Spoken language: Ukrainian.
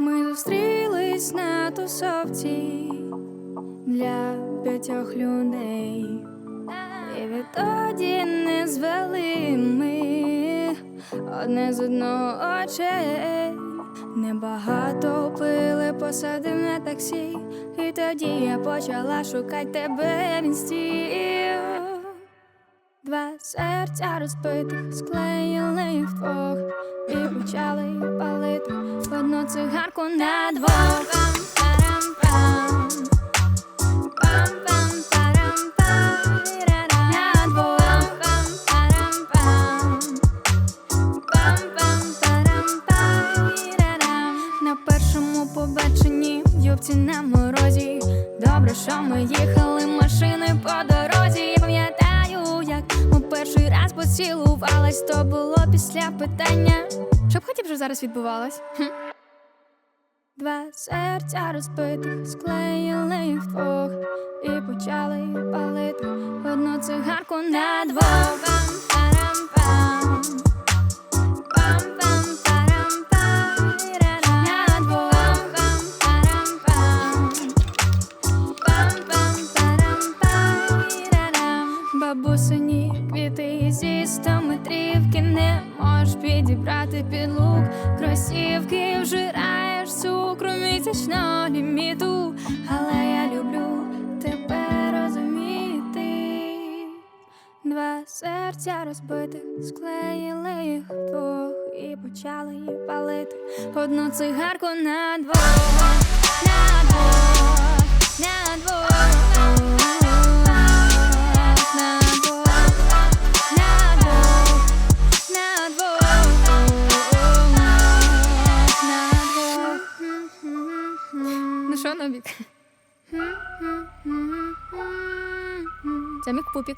Ми зустрілись на тусовці для п'ятьох людей. І відтоді не звели ми одне з одного очей. Небагато пили, посадив на таксі, і тоді я почала шукати тебе в інсті. Два серця розбитих, склеїли їх вдвох цигарку на двох. На першому побаченні юбці на морозі. Добре, що ми їхали машини по дорозі. Пам'ятаю, як ми перший раз поцілувались, то було після питання. Що б хотів, що зараз відбувалось? Два серця розбитих, склеїли їх вдвох і почали палити одну цигарку на двох. Двох. Бабусині квіти зі сто метрівки не можеш підібрати під лук. Кросівки вжираєш цукру місячного ліміту, але я люблю тебе розуміти. Два серця розбитих, склеїли їх вдвох і почали їх палити. Одну цигарку на двох, на двох, що, Новік? Це мій пупік.